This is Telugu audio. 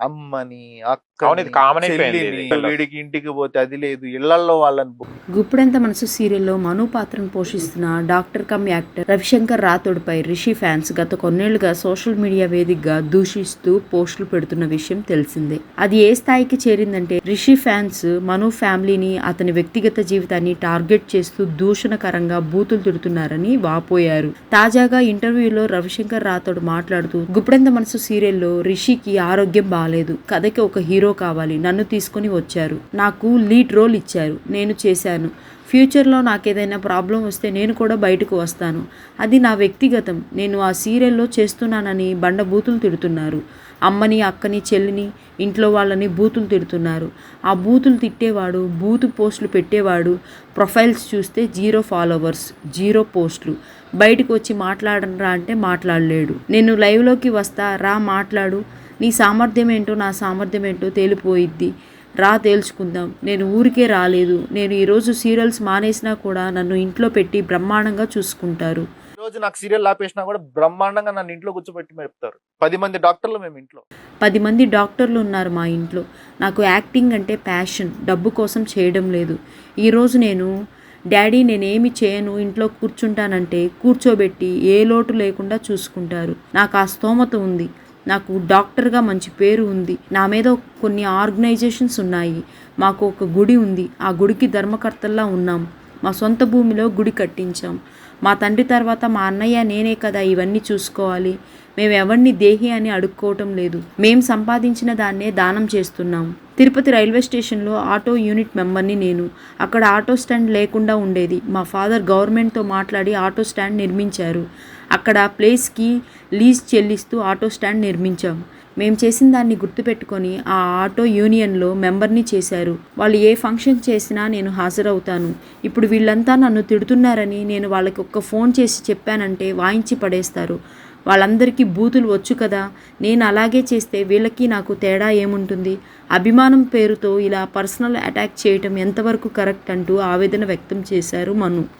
అమ్మని ఇది. వీడికి ఇంటికి పోతే అది లేదు ఇళ్ళలో వాళ్ళని గుప్పుడంత మనసు సీరియల్లో మను పాత్రను పోషిస్తున్న డాక్టర్ కమ్ యాక్టర్ రవిశంకర్ రాథోడ్పై రిషి ఫ్యాన్స్ గత కొన్నేళ్ళుగా సోషల్ మీడియా వేదికగా దూషిస్తూ పోస్టులు పెడుతున్న విషయం తెలిసిందే అది ఏ స్థాయికి చేరిందంటే రిషి ఫ్యాన్స్ మను ఫ్యామిలీని అతని వ్యక్తిగత జీవితాన్ని టార్గెట్ చేస్తూ దూషణకరంగా బూతులు తిడుతున్నారని వాపోయారు తాజాగా ఇంటర్వ్యూలో రవిశంకర్ రాథోడ్ మాట్లాడుతూ గుప్పుడంత మనసు సీరియల్లో రిషికి ఆరోగ్యం బాగాలేదు కథకి ఒక హీరో కావాలి. నన్ను తీసుకొని వచ్చారు. నాకు లీడ్ రోల్ ఇచ్చారు. నేను చేశాను. ఫ్యూచర్లో నాకు ఏదైనా ప్రాబ్లం వస్తే నేను కూడా బయటకు వస్తాను. అది నా వ్యక్తిగతం. నేను ఆ సీరియల్లో చేస్తున్నానని బండ బూతులు తిడుతున్నారు. అమ్మని అక్కని చెల్లిని ఇంట్లో వాళ్ళని బూతులు తిడుతున్నారు. ఆ బూతులు తిట్టేవాడు బూతు పోస్టులు పెట్టేవాడు ప్రొఫైల్స్ చూస్తే జీరో ఫాలోవర్స్ జీరో పోస్టులు. బయటకు వచ్చి మాట్లాడనరా అంటే మాట్లాడలేడు. నేను లైవ్లోకి వస్తా రా మాట్లాడు నీ సామర్థ్యం ఏంటో నా సామర్థ్యం ఏంటో తేలిపోయిద్ది. రా తేల్చుకుందాం. నేను ఊరికే రాలేదు. నేను ఈరోజు సీరియల్స్ మానేసినా కూడా నన్ను ఇంట్లో పెట్టి బ్రహ్మాండంగా చూసుకుంటారు. రోజు నాకు సీరియల్ ఆపేసినా కూడా బ్రహ్మాండంగా నన్ను ఇంట్లో కూర్చోబెట్టి మెరుపుతారు. పది మంది డాక్టర్లు మేము ఇంట్లో. పది మంది డాక్టర్లు ఉన్నారు మా ఇంట్లో. నాకు యాక్టింగ్ అంటే ప్యాషన్. డబ్బు కోసం చేయడం లేదు. ఈరోజు నేను డాడీ నేనేమి చేయను. ఇంట్లో కూర్చుంటానంటే కూర్చోబెట్టి ఏ లోటు లేకుండా చూసుకుంటారు. నాకు ఆ స్తోమత ఉంది. నాకు డాక్టర్గా మంచి పేరు ఉంది. నా మీద కొన్ని ఆర్గనైజేషన్స్ ఉన్నాయి. మాకు ఒక గుడి ఉంది. ఆ గుడికి ధర్మకర్తల్లా ఉన్నాం. మా సొంత భూమిలో గుడి కట్టించాం. మా తండ్రి తర్వాత మా అన్నయ్య నేనే కదా ఇవన్నీ చూసుకోవాలి. మేము ఎవరిని దేహి అని అడుక్కోవటం లేదు. మేం సంపాదించిన దాన్నే దానం చేస్తున్నాం. తిరుపతి రైల్వే స్టేషన్లో ఆటో యూనిట్ మెంబర్ని నేను. అక్కడ ఆటో స్టాండ్ లేకుండా ఉండేది. మా ఫాదర్ గవర్నమెంట్తో మాట్లాడి ఆటో స్టాండ్ నిర్మించారు. అక్కడ ప్లేస్కి లీజ్ చెల్లిస్తూ ఆటో స్టాండ్ నిర్మించాం. మేము చేసిన దాన్ని గుర్తుపెట్టుకొని ఆ ఆటో యూనియన్లో మెంబర్ని చేశారు. వాళ్ళు ఏ ఫంక్షన్ చేసినా నేను హాజరవుతాను. ఇప్పుడు వీళ్ళంతా నన్ను తిడుతున్నారని నేను వాళ్ళకి ఒక్క ఫోన్ చేసి చెప్పానంటే వాయించి పడేస్తారు. వాళ్ళందరికీ బూతులు వచ్చు కదా. నేను అలాగే చేస్తే వీళ్ళకి నాకు తేడా ఏముంటుంది? అభిమానం పేరుతో ఇలా పర్సనల్ అటాక్ చేయటం ఎంతవరకు కరెక్ట్ అంటూ ఆవేదన వ్యక్తం చేశారు మను.